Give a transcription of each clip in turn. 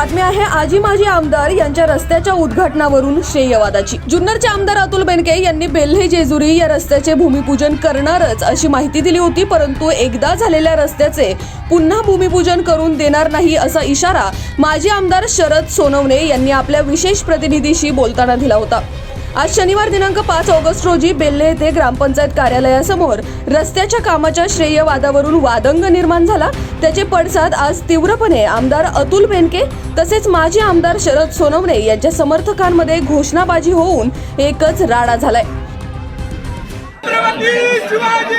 बातमी आहे आजी माजी आमदार यांच्या रस्त्याच्या उद्घाटनावरून श्रेयवादाची. जुन्नरचे आमदार अतुल बेनके यांनी बेल्हे जेजुरी या रस्त्याचे भूमिपूजन करणारच अशी माहिती दिली होती परंतु एकदा झालेल्या रस्त्याचे पुन्हा भूमिपूजन करून देणार नाही असा इशारा माजी आमदार शरद सोनवणे यांनी आपल्या विशेष प्रतिनिधीशी बोलताना दिला होता. आज शनिवार दिनांक पाच ऑगस्ट रोजी बेल्ले येथे ग्रामपंचायत कार्यालयासमोर रस्त्याच्या कामाच्या श्रेयवादावरून वादंग निर्माण झाला. त्याचे पडसाद आज तीव्रपणे आमदार अतुल बेनके तसेच माजी आमदार शरद सोनवणे यांच्या समर्थकांमध्ये घोषणाबाजी होऊन एकच राडा झालाय. शिवाजी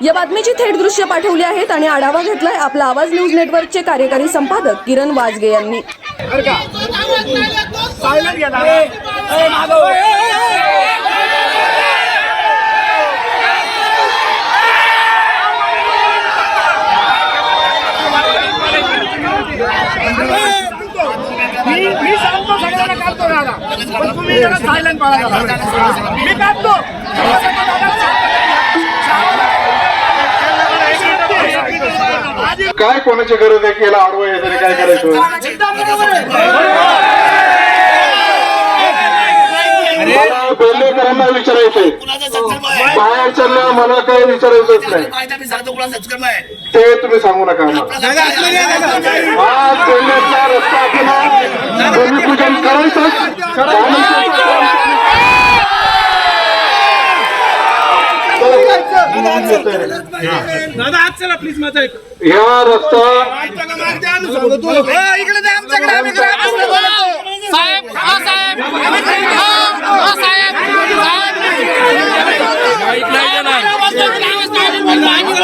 या बातमीची थेट दृश्य पाठवली आहेत आणि आढावा घेतलाय आपला आवाज न्यूज नेटवर्कचे कार्यकारी संपादक किरण वाजगे यांनी मी मी सांगतो सगळ्यांना काढतो दादा पण तुम्ही जरा सायलेंट मी काढतो काय कोणाची गरज आहे? की याला आडवं आहे तरी काय करायचं? बेल्लेकरांना विचारायचंय. कुणाचा सत्कर्म बाहेरच्या मला काही विचारायचंच नाही. आहे ते तुम्ही सांगू नका. आम्हाला. आज बेल्लेचा रस्ता आपल्याला भूमिपूजन करायचंच दादा. आज चला. प्लीज माझा एक. ह्या रस्ता इकडे आमच्याकडे आम्ही ग्रामस्थ बोलतो. साहेब हा साहेब. हा साहेब आम्ही बोलतो चला बेल्लेच्या रस्त्याला पुढे.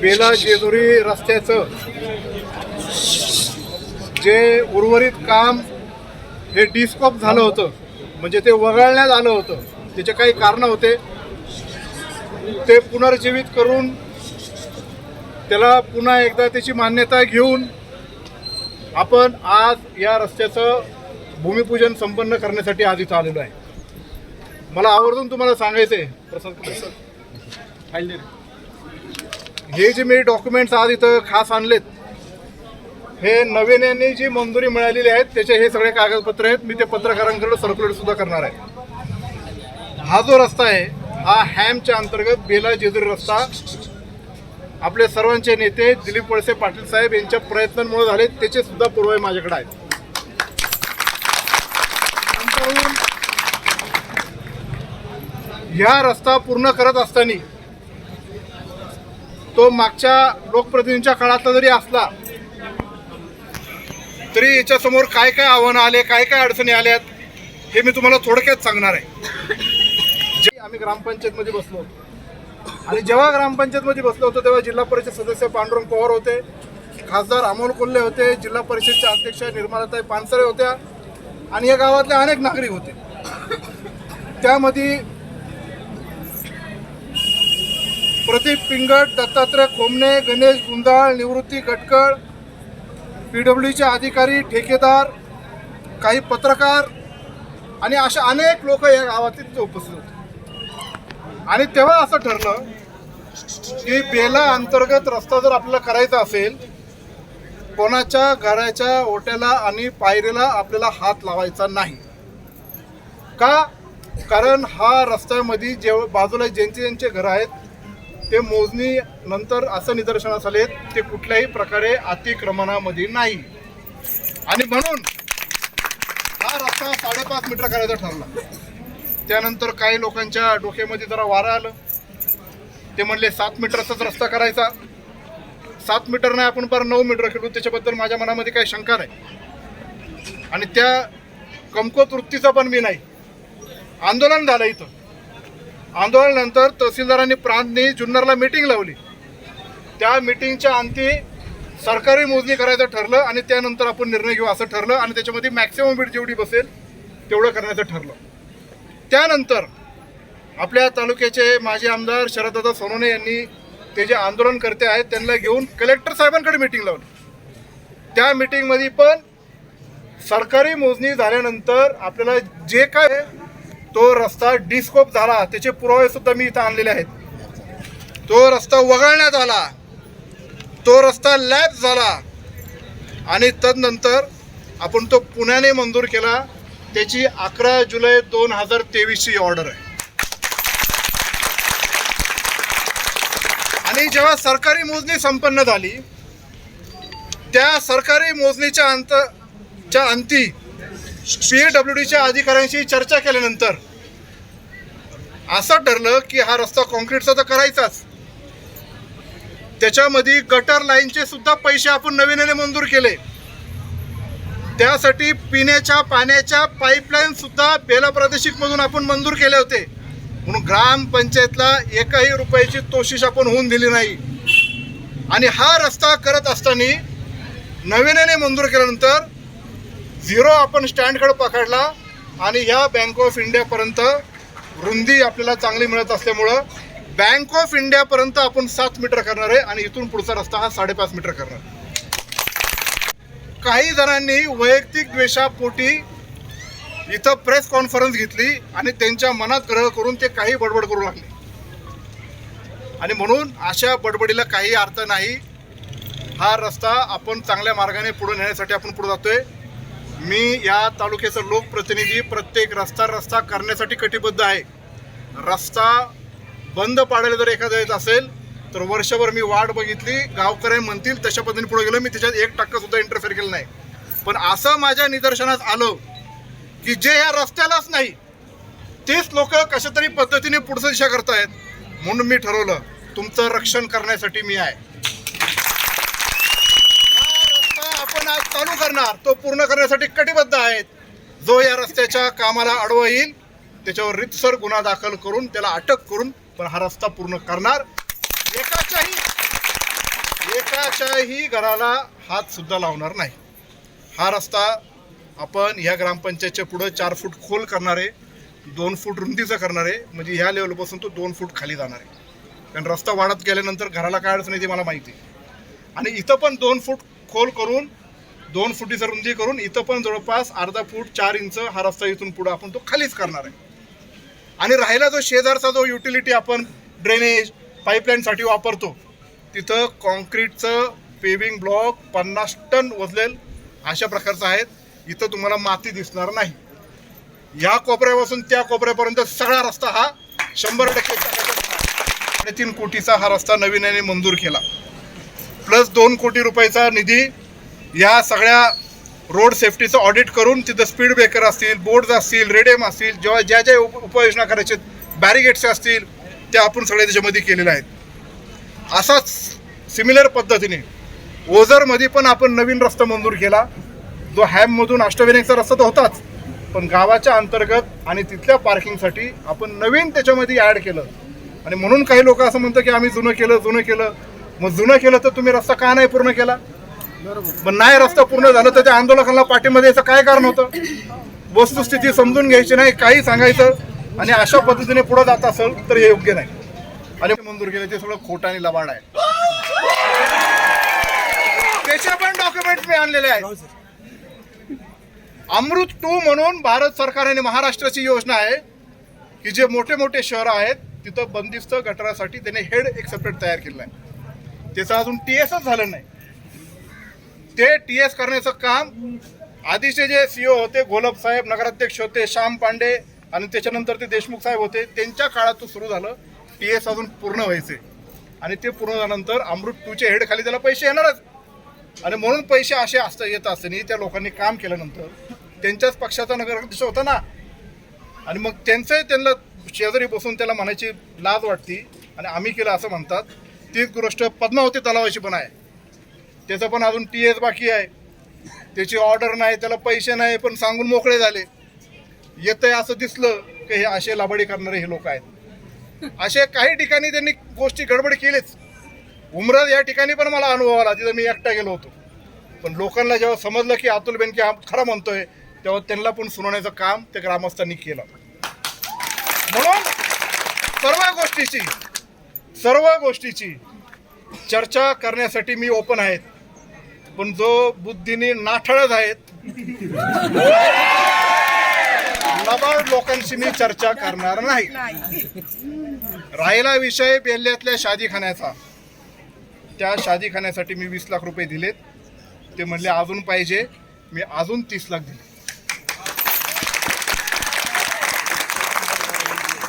बेला जेजुरी रस्त्याचं जे उर्वरित काम हे डिस्कॉप झालं होतं म्हणजे ते वगळण्यात आलं होतं त्याचे काही कारणं होते. ते पुनर्जीवित करून त्याला पुन्हा एकदा त्याची मान्यता घेऊन आपण आज या रस्त्याचं भूमिपूजन संपन्न करण्यासाठी आज इथं आलेलो आहे. मला आवर्जून तुम्हाला सांगायचं आहे प्रसाद. हे जे मी डॉक्युमेंट्स आज इथं खास आणलेत हे नवीन जी मंजुरी मिळालेली आहेत त्याचे हे सगळे कागदपत्र आहेत. मी ते पत्रकारांकडे सर्क्युलेट सुद्धा करणार आहे. हा जो रस्ता आहे हा हॅमच्या अंतर्गत बेला जेजुरी रस्ता आपले सर्वांचे नेते दिलीप वळसे पाटील साहेब यांच्या प्रयत्नांमुळे झाले त्याचे सुद्धा पुरावे माझ्याकडे आहेत. ह्या रस्ता पूर्ण करत असताना तो मागच्या लोकप्रतिनिधींच्या काळातला जरी असला तरी याच्यासमोर काय काय आव्हानं आले काय काय अडचणी आल्यात हे मी तुम्हाला थोडक्यात सांगणार आहे. जे आम्ही ग्रामपंचायतमध्ये बसलो होतो आणि जेव्हा ग्रामपंचायतमध्ये बसलो होतो तेव्हा जिल्हा परिषद सदस्य पांडुरंग पवार होते खासदार अमोल कोल्हे होते जिल्हा परिषदच्या अध्यक्ष निर्मलाताई पानसरे होत्या आणि या गावातले अनेक नागरिक होते. त्यामध्ये प्रदीप पिंगट दत्तात्रय कोमणे गणेश गुंदाळ निवृत्ती गटकळ पी डब्ल्यूचे अधिकारी ठेकेदार काही पत्रकार आणि अशा अनेक लोक या गावातील उपस्थित होते. आणि तेव्हा असं ठरलं की बेला अंतर्गत रस्ता जर आपल्याला करायचा असेल कोणाच्या घराच्या ओट्याला आणि पायरीला आपल्याला हात लावायचा नाही. का? कारण हा रस्त्यामध्ये जे बाजूला ज्यांचे ज्यांचे घर आहेत ते मोजणी नंतर असं निदर्शनास आले ते कुठल्याही प्रकारे अतिक्रमणामध्ये नाही. आणि म्हणून हा रस्ता साडेपाच मीटर करायचा ठरला. त्यानंतर काही लोकांच्या डोक्यामध्ये जरा वारं आलं. ते म्हणले सात मीटरचाच रस्ता करायचा. सात मीटर नाही आपण बरं नऊ मीटर खेळू. त्याच्याबद्दल माझ्या मनामध्ये काही शंका नाही. आणि त्या कमकोत वृत्तीचा पण मी नाही. आंदोलन झालं इथं. आंदोलनानंतर तहसीलदारांनी प्रांतनी जुन्नरला मीटिंग लावली. त्या मीटिंगच्या अंती सरकारी मोजणी करायचं ठरलं आणि त्यानंतर आपण निर्णय घेऊ असं ठरलं आणि त्याच्यामध्ये मॅक्सिमम बीड जेवढी बसेल तेवढं करण्याचं ठरलं. त्यानंतर आपल्या तालुक्याचे माजी आमदार शरददादा सोनोने यांनी ते जे आंदोलनकर्ते आहेत त्यांना घेऊन कलेक्टर साहेबांकडे मीटिंग लावली. त्या मीटिंगमध्ये पण सरकारी मोजणी झाल्यानंतर आपल्याला जे काय तो रस्ता डिस्कोप झाला त्याचे पुरावे सुद्धा मी इथं आणलेले आहेत. तो रस्ता वगळण्यात आला तो रस्ता लॅब झाला आणि तदनंतर आपण तो पुण्याने मंजूर केला. त्याची अकरा जुलै दोन हजार तेवीसची ऑर्डर आहे. आणि जेव्हा सरकारी मोजणी संपन्न झाली त्या सरकारी मोजणीच्या अंत च्या अंती पी डब्ल्यू डीच्या अधिकाऱ्यांशी चर्चा केल्यानंतर असं ठरलं की हा रस्ता कॉन्क्रीटचा तर करायचाच. त्याच्यामध्ये गटर लाईनचे सुद्धा पैसे आपण नवीनने मंजूर केले. त्यासाठी पिण्याच्या पाण्याच्या पाईपलाईनसुद्धा बेला प्रादेशिकमधून आपण मंजूर केले होते. म्हणून ग्रामपंचायतला एकाही रुपयाची तोशिष आपण होऊन दिली नाही. आणि हा रस्ता करत असताना नवीनाने मंजूर केल्यानंतर झिरो आपण स्टँडकडे पकडला आणि ह्या बँक ऑफ इंडियापर्यंत रुंदी आपल्याला चांगली मिळत असल्यामुळं बँक ऑफ इंडियापर्यंत आपण सात मीटर करणार आहे आणि इथून पुढचा रस्ता हा साडेपाच मीटर करणार काही जणांनी वैयक्तिक द्वेषापोटी इथं प्रेस कॉन्फरन्स घेतली आणि त्यांच्या मनात ग्रह करून ते काही बडबड करू लागले. आणि म्हणून अशा बडबडीला काही अर्थ नाही. हा रस्ता आपण चांगल्या मार्गाने पुढे नेण्यासाठी आपण पुढे जातोय. मी या तालुक्याचा लोकप्रतिनिधी प्रत्येक रस्ता रस्ता करण्यासाठी कटिबद्ध आहे. रस्ता बंद पाडायला जर एखादा येत असेल तर वर्षभर मी वाट बघितली गावकऱ्या म्हणतील तशा पद्धतीने पुढे गेलो मी त्याच्यात एक टक्का सुद्धा इंटरफेअर केलं नाही. पण असं माझ्या निदर्शनास आलं की जे या रस्त्यालाच नाही तेच लोक कशा तरी पद्धतीने पुढचं दिशा करतायत म्हणून मी ठरवलं तुमचं रक्षण करण्यासाठी मी आहे. हा रस्ता आपण आज चालू करणार तो पूर्ण करण्यासाठी कटिबद्ध आहेत. जो या रस्त्याच्या कामाला अडवा येईल त्याच्यावर रितसर गुन्हा दाखल करून त्याला अटक करून पण हा रस्ता पूर्ण करणार. एकाच्याही एकाच्याही घराला हात सुद्धा लावणार नाही. हा रस्ता आपण ह्या ग्रामपंचायतच्या पुढं चार फूट खोल करणार आहे दोन फूट रुंदीचा करणार आहे म्हणजे ह्या लेवलपासून तो दोन फूट खाली जाणार. आहे कारण रस्ता वाढत गेल्यानंतर घराला काय अडचण येते मला माहिती. आहे आणि इथं पण दोन फूट खोल करून दोन फुटीचं रुंदी करून इथं पण जवळपास अर्धा फूट चार इंच हा रस्ता इथून पुढं आपण तो खालीच करणार आहे. आणि राहिला जो शेजारचा जो युटिलिटी आपण ड्रेनेज पाईपलाईनसाठी वापरतो. तिथं कॉन्क्रीटचं पेविंग ब्लॉक पन्नास टन वजलेल अशा प्रकारचं आहेत. इथं तुम्हाला माती दिसणार नाही. या कोपऱ्यापासून त्या कोपऱ्यापर्यंत सगळा रस्ता हा शंभर टक्के साडेतीन कोटीचा हा रस्ता नवीनाने मंजूर केला. प्लस दोन कोटी रुपयाचा निधी या सगळ्या रोड सेफ्टीचं ऑडिट करून तिथं स्पीड ब्रेकर असतील बोर्ड्स असतील रेडियम असतील जेव्हा ज्या ज्या उप उपाययोजना करायचे बॅरिगेट्स असतील त्या आपण सगळ्या त्याच्यामध्ये केलेल्या आहेत. असाच सिमिलर पद्धतीने ओझरमध्ये पण आपण नवीन रस्ता मंजूर केला. जो हॅममधून अष्टविनायकचा रस्ता तर होताच पण गावाच्या अंतर्गत आणि तिथल्या पार्किंगसाठी आपण नवीन त्याच्यामध्ये ॲड केलं. आणि म्हणून काही लोक असं म्हणतात की आम्ही जुनं केलं जुनं केलं. मग जुनं केलं तर तुम्ही रस्ता का नाही पूर्ण केला? पण नाही रस्ता पूर्ण झालं तर त्या आंदोलकांना पाठीमध्ये याचं काय कारण होतं? वस्तुस्थिती समजून घ्यायची नाही काही सांगायचं. आणि अशा पद्धतीने पुढे जात असेल तर हे योग्य नाही. आणि मंजूर केलं ते सगळं खोटं आणि लबाड आहे. त्याचे पण डॉक्युमेंट मी आणलेले आहेत. अमृत टू म्हणून भारत सरकार आणि महाराष्ट्राची योजना आहे की जे मोठे मोठे शहर आहेत तिथं बंदिस्त गटारासाठी त्याने हेड एक सेपरेट तयार केलं आहे. त्याचं अजून टी एसच झालं नाही. ते टी एस करण्याचं काम आधीचे जे सीओ होते गोलब साहेब नगराध्यक्ष होते श्याम पांडे आणि त्याच्यानंतर ते देशमुख साहेब होते. त्यांच्या काळात तो सुरू झालं. टी एस अजून पूर्ण व्हायचे. आणि ते पूर्ण झाल्यानंतर अमृत टूच्या हेड खाली त्याला पैसे येणारच. आणि म्हणून पैसे असे असता येत असताना त्या लोकांनी काम केल्यानंतर त्यांच्याच पक्षाचा नगराध्यक्ष होता ना. आणि मग त्यांचंही त्यांना शेजारी बसून त्याला म्हणायची लाज वाटती. आणि आम्ही केलं असं म्हणतात. तीच गोष्ट पद्मावती तलावाची पण आहे. त्याचं पण अजून टी एस बाकी आहे. त्याची ऑर्डर नाही त्याला पैसे नाही पण सांगून मोकळे झाले. येतंय असं दिसलं की हे असे लाबाडी करणारे हे लोक आहेत. असे काही ठिकाणी त्यांनी गोष्टी गडबड केलीच. उमरद या ठिकाणी पण मला अनुभव आला तिथं मी एकटा गेलो होतो. पण लोकांना जेव्हा समजलं की अतुल बेनके हा खरं म्हणतोय तेव्हा त्यांना पण सुनावण्याचं काम त्या ग्रामस्थांनी केलं. म्हणून सर्व गोष्टीची सर्व गोष्टीची चर्चा करण्यासाठी मी ओपन आहेत. पण जो बुद्धीने नाठळच आहेत लबाड लोकांशी मी चर्चा करणार नाही. राहिला विषय बेल्ल्यातल्या शादीखान्याचा. त्या शादीखान्यासाठी मी वीस लाख रुपये दिलेत. ते म्हणले अजून पाहिजे. मी अजून तीस लाख दिले.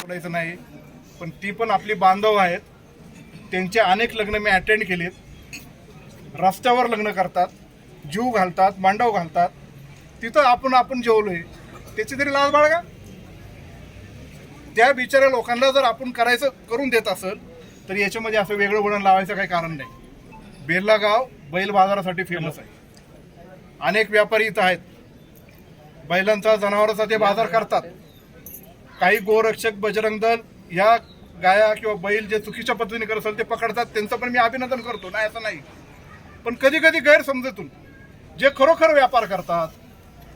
बोलायचं नाही पण ती पण आपली बांधव आहेत. त्यांचे अनेक लग्न मी अटेंड केलेत. रस्त्यावर लग्न करतात जीव घालतात मांडव घालतात. तिथं आपण आपण जेवलोय. त्याची तरी लाज बाळगा. त्या बिचाऱ्या लोकांना जर आपण करायचं करून देत असेल तर याच्यामध्ये असं वेगळं वळण लावायचं काही कारण नाही. बेर्ला गाव बैल बाजारासाठी फेमस आहे. अनेक व्यापारी इथं आहेत. बैलांचा जनावरांचा ते बाजार करतात. काही गोरक्षक बजरंग दल या गाया किंवा बैल जे चुकीच्या पद्धतीने करत असेल ते पकडतात. त्यांचं पण मी अभिनंदन करतो. नाही असं नाही. पण कधी कधी गैरसमजेतून जे खरोखर व्यापार करतात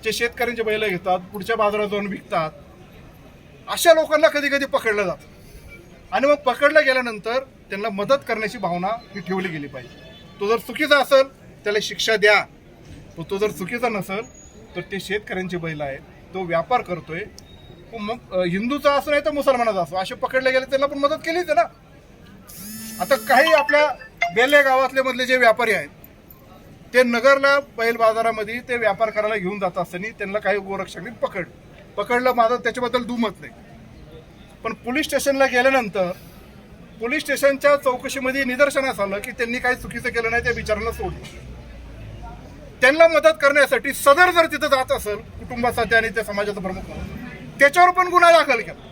ते शेतकऱ्यांचे बैल घेतात पुढच्या बाजारात जाऊन विकतात. अशा लोकांना कधी कधी पकडलं जातं. आणि मग पकडलं गेल्यानंतर त्यांना मदत करण्याची भावना ही ठेवली गेली पाहिजे. तो जर चुकीचा असेल त्याला शिक्षा द्या. तो तो जर चुकीचा नसेल तर ते शेतकऱ्यांचे बैल आहेत. तो व्यापार करतोय. तो मग हिंदूचा असो नाही तर मुसलमानाचा असो असे पकडले गेले त्यांना पण मदत केलीच ना. आता काही आपल्या बेले गावातले मधले जे व्यापारी आहेत ते नगरला बैल बाजारामध्ये ते व्यापार करायला घेऊन जात असताना त्यांना काही गोरक्षकांनी पकड पकडलं माझं त्याच्याबद्दल दुमत नाही. पण पोलीस स्टेशनला गेल्यानंतर पोलीस स्टेशनच्या चौकशीमध्ये निदर्शनास आलं की त्यांनी काही चुकीचं केलं नाही त्या विचारांना सोडलं. त्यांना मदत करण्यासाठी सदर जर तिथं जात असेल कुटुंबासाठी आणि त्या समाजाचा प्रमुख त्याच्यावर पण गुन्हा दाखल केला.